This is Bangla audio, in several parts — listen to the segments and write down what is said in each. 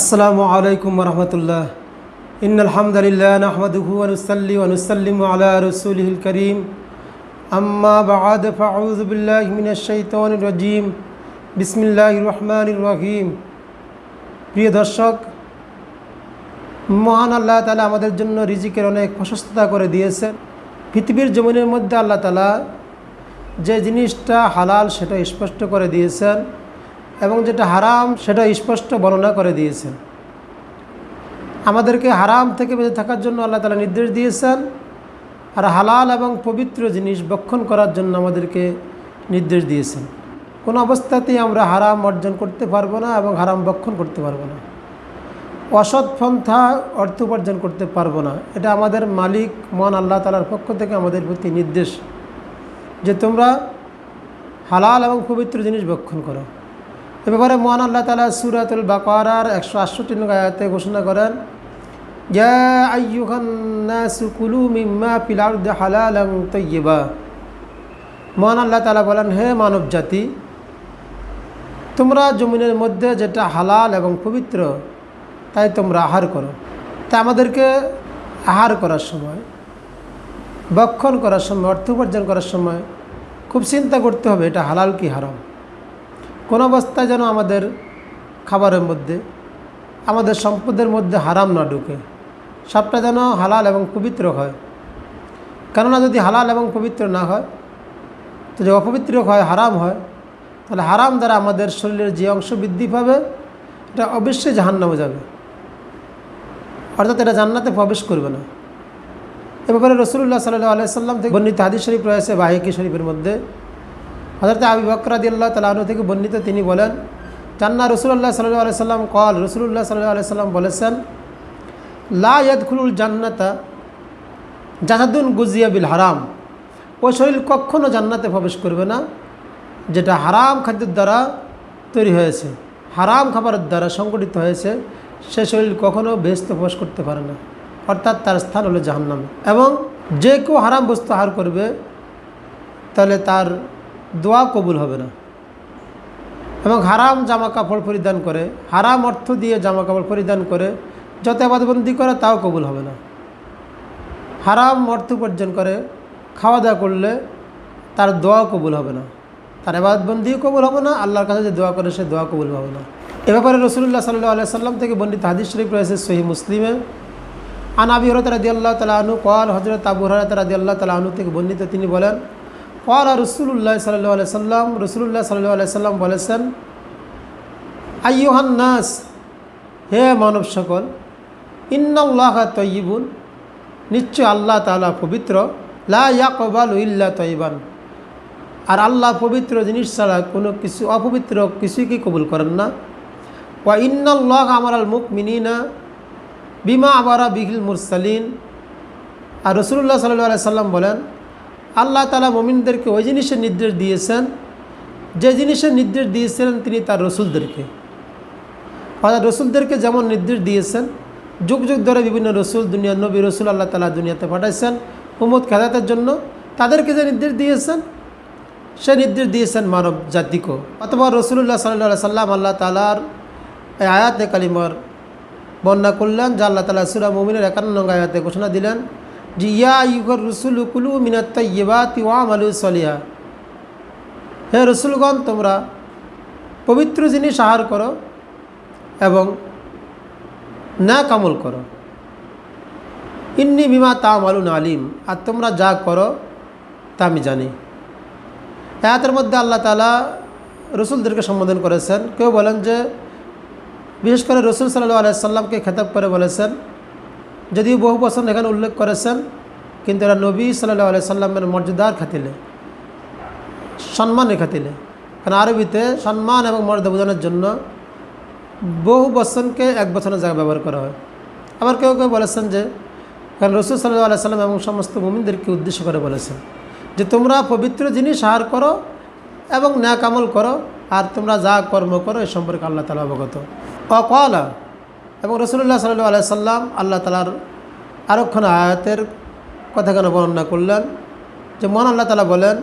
আসসালামু আলাইকুম রহমতুল্লাহ। ইন আলহামদুলিল্লাহ নাহমাদুহু ওয়ানুসাল্লি ওয়ানুসাল্লিম আলা রসুলিহিল করিম। আম্মা বাদ, ফাউযু বিল্লাহি মিনাশ শাইতানির রাজিম। বিসমিল্লাহির রহমানির রহিম। প্রিয় দর্শক, মহান আল্লাহ তালা আমাদের জন্য রিজিকের অনেক প্রশস্ততা করে দিয়েছেন। পৃথিবীর জমিনের মধ্যে আল্লাহ তালা যে জিনিসটা হালাল সেটা স্পষ্ট করে দিয়েছেন। এবং যেটা হারাম সেটা স্পষ্ট বর্ণনা করে দিয়েছেন। আমাদেরকে হারাম থেকে বেঁচে থাকার জন্য আল্লাহ তালা নির্দেশ দিয়েছেন আর হালাল এবং পবিত্র জিনিস বক্ষণ করার জন্য আমাদেরকে নির্দেশ দিয়েছেন। কোনো অবস্থাতেই আমরা হারাম অর্জন করতে পারব না এবং হারাম বক্ষণ করতে পারব না। অসৎ পন্থা অর্থ উপার্জন করতে পারব না। এটা আমাদের মালিক মন আল্লাহ তালার পক্ষ থেকে আমাদের প্রতি নির্দেশ যে তোমরা হালাল এবং পবিত্র জিনিস বক্ষণ করো। এ ব্যাপারে মহান আল্লাহ তালা সুরাতুল বাকারার একশো আটষট্টি আয়াতে ঘোষণা করেন মহান আল্লাহ তালা বলেন, হে মানব জাতি তোমরা জমিনের মধ্যে যেটা হালাল এবং পবিত্র, তাই তোমরা আহার করো। তা আমাদেরকে আহার করার সময় বক্ষণ করার সময়, অর্থ উপার্জন করার সময় খুব চিন্তা করতে হবে এটা হালাল কি হারাম। কোনো অবস্থায় যেন আমাদের খাবারের মধ্যে, আমাদের সম্পদের মধ্যে হারাম না ঢুকে। সবটা যেন হালাল এবং পবিত্র হয়। কেননা যদি হালাল এবং পবিত্র না হয়, তো যে অপবিত্র হয়, হারাম হয়, তাহলে হারাম দ্বারা আমাদের শরীরের যে অংশ বৃদ্ধি পাবে, এটা অবশ্যই জাহান্নামে যাবে। অর্থাৎ এটা জান্নাতে প্রবেশ করবে না। এ ব্যাপারে রসুল্লাহ সাল্লাহ আলাইসাল্লাম থেকে বর্ণিত হাদিস শরীফ রয়েছে বাহিকি শরীফের মধ্যে। হজরত আবি বকরাদি আল্লাহ তালু থেকে বর্ণিত তিনি বলেন জান্না রসুল্লাহ সাল্লাহ আলাইসাল্লাম কল রসুল্লাহ সাল্লাহ আলাইসাল্লাম বলেছেন, লা ইয়াদখুলুল জান্নাতা জাহাদুন গুজিয়া বিল হারাম। ওই শরীর কখনও জান্নাতে প্রবেশ করবে না, যেটা হারাম খাদ্যের দ্বারা তৈরি হয়েছে। হারাম খাবারের দ্বারা সংগঠিত হয়েছে, সে শরীর কখনও বেহস্ত প্রবেশ করতে পারে না, অর্থাৎ তার স্থান হলো জাহান্নামে। এবং যে কেউ হারাম বস্তু আহার করবে, তাহলে তার দোয়া কবুল হবে না। এবং হারাম জামা কাপড় পরিধান করে, হারাম অর্থ দিয়ে জামা কাপড় পরিধান করে, যত আবাদবন্দি করে তাও কবুল হবে না। হারাম অর্থ উপার্জন করে খাওয়া দাওয়া করলে তার দোয়াও কবুল হবে না। তার এবাদবন্দিও কবুল হবে না, আল্লাহর কাছে যে দোয়া করে সে দোয়া কবুল হবে না। এ ব্যাপারে রসুল্লাহ সাল্লাহ আলিয়া সাল্লাম থেকে বর্ণিত হাদিস শরীফ রয়েছে সহি মুসলিমে। আনাবি হরত রাদি আল্লাহ তালা আনু কল হজরত আবু হরত রাদি আল্লাহ তালা আনু থেকে বর্ণিত তিনি বলেন কল রসুল্লাহ সাল্লাহ আলাই সাল্লাম রসুল্লাহ সাল্লাহ আলাই সাল্লাম বলেছেন আইয়ুহান নাস হে মানব সকল ইন্নাল্লাহ তয়িবুন নিশ্চয় আল্লাহ তালা পবিত্র। লা ইয়াকবাল ইল্লা তৈবান আর আল্লাহ পবিত্র জিনিস ছাড়া কোনো কিছু অপবিত্র কিছুকে কবুল করেন না। ওয়া ইন্নাল্লাহ আমার আল মুখ মিনিনা বিমা আবারা বিহিল মুরসালিন। আর রসুল্লাহ সাল্লাহ সাল্লাম বলেন আল্লাহ তালা মমিনদেরকে ওই জিনিসের নির্দেশ দিয়েছেন, যে জিনিসের নির্দেশ দিয়েছিলেন তিনি তার রসুলদেরকে। অর্থাৎ রসুলদেরকে যেমন নির্দেশ দিয়েছেন, যুগ যুগ ধরে বিভিন্ন রসুল, দুনিয়ার নবী রসুল আল্লাহ তালা দুনিয়াতে পাঠাইছেন উমদ খেদাতের জন্য তাদেরকে যে নির্দেশ দিয়েছেন, সে নির্দেশ দিয়েছেন মানব জাতিকেও। অথবা রসুল্লাহ সাল্লাহ সাল্লাম আল্লাহ তালার আয়াতে কালিমর বর্ণনা করলেন, যা আল্লাহ তালা সুরা মমিনের একান্ন আয়াতে ঘোষণা দিলেন যে, ইয়া ইউকর রসুল কুলু মিনাত্তা ইয়েবা তিওয়াম আলু সলিয়া হে রসুলগণ, তোমরা পবিত্র জিনিস আহার করো এবং না কামল করো। ইন্নি বিমা তা মালুন আলিম, আর তোমরা যা করো তা আমি জানি। আয়াতের মধ্যে আল্লাহ তালা রসুলদেরকে সম্বোধন করেছেন। কেউ বলেন যে, বিশেষ করে রসুল সাল্লাহ আলাইসাল্লামকে খেতাব করে বলেছেন যদিও বহু বছর এখানে উল্লেখ করেছেন, কিন্তু এরা নবী সাল্লাহ আলাই সাল্লামের মর্যাদার খাতিলে, সম্মানের খাতিলে। কারণ আরবিতে সম্মান এবং মর্যাদা বোঝানোর জন্য বহু বচনকে এক বছরের জায়গায় ব্যবহার করা হয়। আবার কেউ কেউ বলেছেন যে, কারণ রসুল সাল্লাহ আলাই সাল্লাম এবং সমস্ত মুমিনদেরকে উদ্দেশ্য করে বলেছেন যে, তোমরা পবিত্র জিনিস আহার করো এবং ন্যাক আমল করো, আর তোমরা যা কর্ম করো, এ সম্পর্কে আল্লাহ তালা অবগত। অকলা এবং রসুল্লাহ সাল্লু আলাই সাল্লাম আল্লাহ তালার আরক্ষণ আয়াতের কথা কেন বর্ণনা করলেন যে মন আল্লাহ তালা বলেন,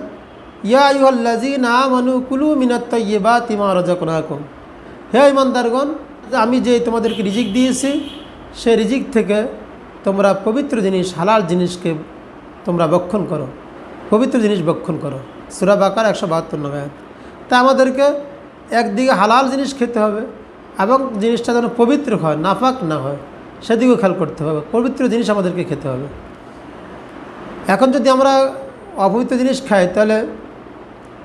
ইয়া ইউল্লাজি না মানু কুলু মিনাত্ত ইয়ে বা তিমা রজা কোনাকুম হে ইমানদারগণ আমি যে তোমাদেরকে রিজিক দিয়েছি, সেই রিজিক থেকে তোমরা পবিত্র জিনিস, হালাল জিনিসকে তোমরা বক্ষণ করো। পবিত্র জিনিস বক্ষণ করো। সুরা বাকার একশো বাহাত্তর নয় তা আমাদেরকে একদিকে হালাল জিনিস খেতে হবে এবং জিনিসটা যেন পবিত্র হয়, নাফাক না হয়, সেদিকেও খেয়াল করতে হবে। পবিত্র জিনিস আমাদেরকে খেতে হবে। এখন যদি আমরা অপবিত্র জিনিস খাই, তাহলে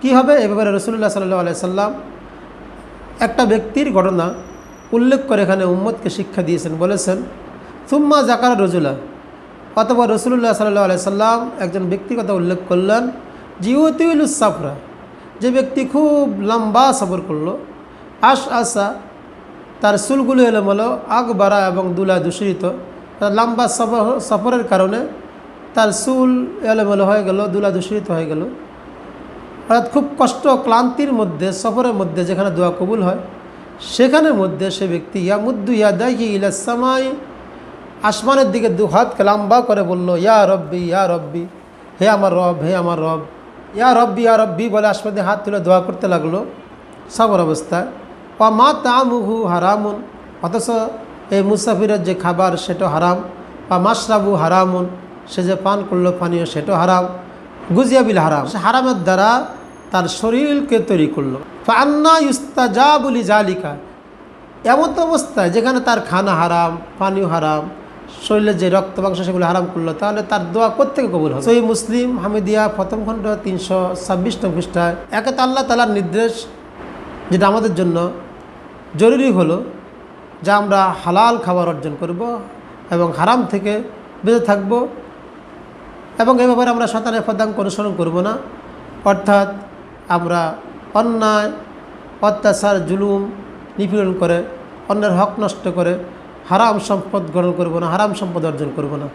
কি হবে? এ ব্যাপারে রসুল্লাহ সাল্লাহ আলাইসাল্লাম একটা ব্যক্তির ঘটনা উল্লেখ করে এখানে উম্মদকে শিক্ষা দিয়েছেন, বলেছেন, সুম্মা জাকার রজুলা অথবা রসুল্লাহ সাল্লাহ আলাইসাল্লাম একজন ব্যক্তির কথা উল্লেখ করলেন জিউতিউল সাফরা যে ব্যক্তি খুব লম্বা সফর করল আশ আসা তার চুলগুলো এলোমেলো, আগ বাড়া এবং দুলা দূষিত। লম্বা সফর, সফরের কারণে তার চুল এলোমেলো হয়ে গেল দুলা দূষিত হয়ে গেল। অর্থাৎ খুব কষ্ট ক্লান্তির মধ্যে, সফরের মধ্যে যেখানে দোয়া কবুল হয় সেখানের মধ্যে সে ব্যক্তি, ইয়া মুদ্দু ইয়া ইয়ামুদ্দু ইয়াদাহি ইলাসামাই আসমানের দিকে দু হাতকে লম্বা করে বলল, ইয়া রব্বি ইয়া রব্বি হে আমার রব, হে আমার রব ইয়া রব্বি ইয়া রব্বি বলে আসমানে হাত তুলে দোয়া করতে লাগল। সবর অবস্থায় বা মা তা তামুহু হারামুন, অথচ এই মুসাফিরের যে খাবার সেটা হারাম বা মাসরাবু হারামুন, সে যে পান করল পানীয় সেটা হারাম, গুজিয়াবিল হারাম। সে হারামের দ্বারা তার শরীরকে তৈরি করল। ফান্না ইস্তা যা বলি জালিকা এমন তো অবস্থায় যেখানে তার খানা হারাম, পানীয় হারাম শরীরের যে রক্ত মাংস সেগুলো হারাম করল, তাহলে তার দোয়া কোথেকে কবুল হবে। সই মুসলিম, হামিদিয়া, প্রথম খণ্ড তিনশো ছাব্বিশ নং পৃষ্ঠায়, একে তো আল্লাহ তালার নির্দেশ, যেটা আমাদের জন্য জরুরি হলো যে আমরা হালাল খাবার অর্জন করব এবং হারাম থেকে বেঁচে থাকব এবং এ ব্যাপারে আমরা শতানের পদাঙ্ক অনুসরণ করব না। অর্থাৎ আমরা অন্যায়, অত্যাচার, জুলুম নিপীড়ন করে, অন্যের হক নষ্ট করে হারাম সম্পদ গ্রহণ করব না, হারাম সম্পদ অর্জন করব না।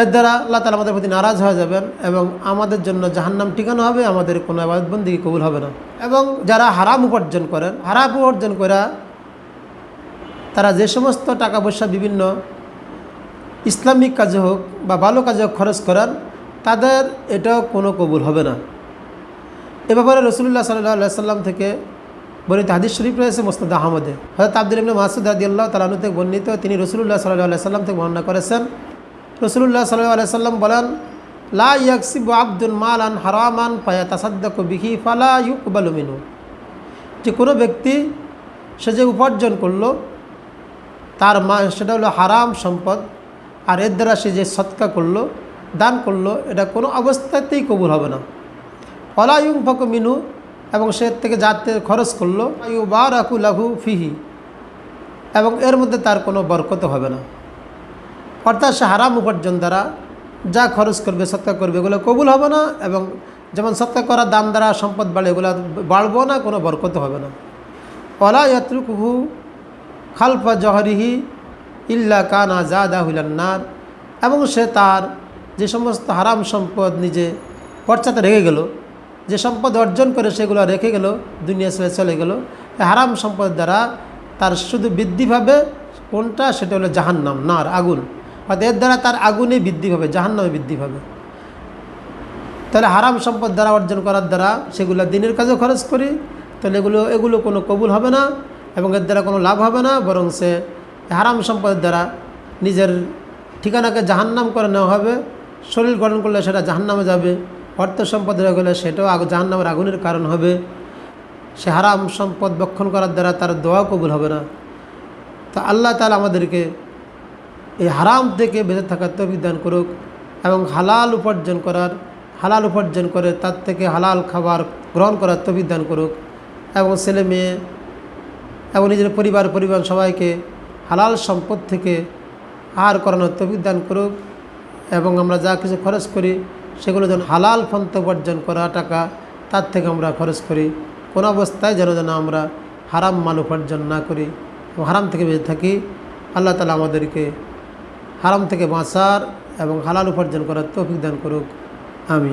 এর দ্বারা আল্লাহ তালা আমাদের প্রতি নারাজ হয়ে যাবেন এবং আমাদের জন্য জাহান্নাম ঠিকানো হবে, আমাদের কোনো আবাদবন্দি কবুল হবে না। এবং যারা হারাম উপার্জন করেন, হারাম উপার্জন করা তারা যে সমস্ত টাকা পয়সা বিভিন্ন ইসলামিক কাজে হোক বা ভালো কাজে হোক খরচ করেন, তাদের এটাও কোনো কবুল হবে না। এ ব্যাপারে রসুল্লাহ সাল্লাহ সাল্লাম থেকে বর্ণিত হাদিস শরীফ রয়েছে মোস্তাদ আহমদে। হয়তো আব্দুল ইবনে মাসুদ রাদি আল্লাহ তালানু থেকে বর্ণিত তিনি রসুল্লাহ সাল্লাহ সাল্লাম থেকে বর্ণনা করেছেন রসুল্লাহ সাল্লাহ সাল্লাম বলেন, লা ইয়াকসিব আব্দুল মালান হারামান পায়া তাসাদ্দাক বিহি ফালা ইউকবালু মিনু যে কোনো ব্যক্তি সে যে উপার্জন করল, তার মা, সেটা হলো হারাম সম্পদ, আর এর দ্বারা সে যে সৎকা করল, দান করল, এটা কোনো অবস্থাতেই কবুল হবে না। অলায়ুং ফক মিনু এবং সে থেকে যাতে খরচ করল আয়ু বা রাখু লাঘু ফিহি, এবং এর মধ্যে তার কোনো বরকত হবে না। অর্থাৎ সে হারাম উপার্জন দ্বারা যা খরচ করবে সৎকা করবে, এগুলো কবুল হবে না এবং যেমন সৎকা করার দাম দ্বারা সম্পদ বাড়ে, এগুলো বাড়বো না, কোনো বরকত হবে না। অলা ইয়াত্রুকুহু খালফা জহরিহি ইল্লা কানা জাদা হুলান্নার এবং সে তার যে সমস্ত হারাম সম্পদ নিজে পশ্চাতে রেখে গেল, যে সম্পদ অর্জন করে সেগুলো রেখে গেল, দুনিয়া ছেড়ে চলে গেল হারাম সম্পদ দ্বারা তার শুধু বৃদ্ধি পাবে, কোনটা? সেটা হলো জাহান্নাম, নার, আগুন। অর্থাৎ এর দ্বারা তার আগুনে বৃদ্ধি পাবে, জাহান্নামে বৃদ্ধি পাবে। তাহলে হারাম সম্পদ দ্বারা অর্জন করার দ্বারা সেগুলো দিনের কাজেও খরচ করি, তাহলে এগুলো এগুলো কোনো কবুল হবে না এবং এর দ্বারা কোনো লাভ হবে না বরং সে হারাম সম্পদের দ্বারা নিজের ঠিকানাকে জাহান্নাম করে নেওয়া হবে, শরীর গঠন করলে সেটা জাহান্নামে যাবে, অর্থ সম্পদ হয়ে গেলে সেটাও জাহান্নামের আগুনের কারণ হবে। সে হারাম সম্পদ বক্ষণ করার দ্বারা তার দোয়া কবুল হবে না। তো আল্লাহ তালা আমাদেরকে এই হারাম থেকে বেঁচে থাকার তৌফিক দান করুক এবং হালাল উপার্জন করার, হালাল উপার্জন করে তার থেকে হালাল খাবার গ্রহণ করার তৌফিক দান করুক এবং ছেলে মেয়ে এবং নিজের পরিবার পরিবার সবাইকে হালাল সম্পদ থেকে আহার করানোর তৌফিক দান করুক এবং আমরা যা কিছু খরচ করি সেগুলো যেন হালাল ফন্ত উপার্জন করা টাকা তার থেকে আমরা খরচ করি। কোনো অবস্থায় যেন যেন আমরা হারাম মাল উপার্জন না করি এবং হারাম থেকে বেঁচে থাকি। আল্লাহ তালা আমাদেরকে হারাম থেকে বাঁচার এবং হালাল উপার্জন করার তৌফিক দান করুক। আমি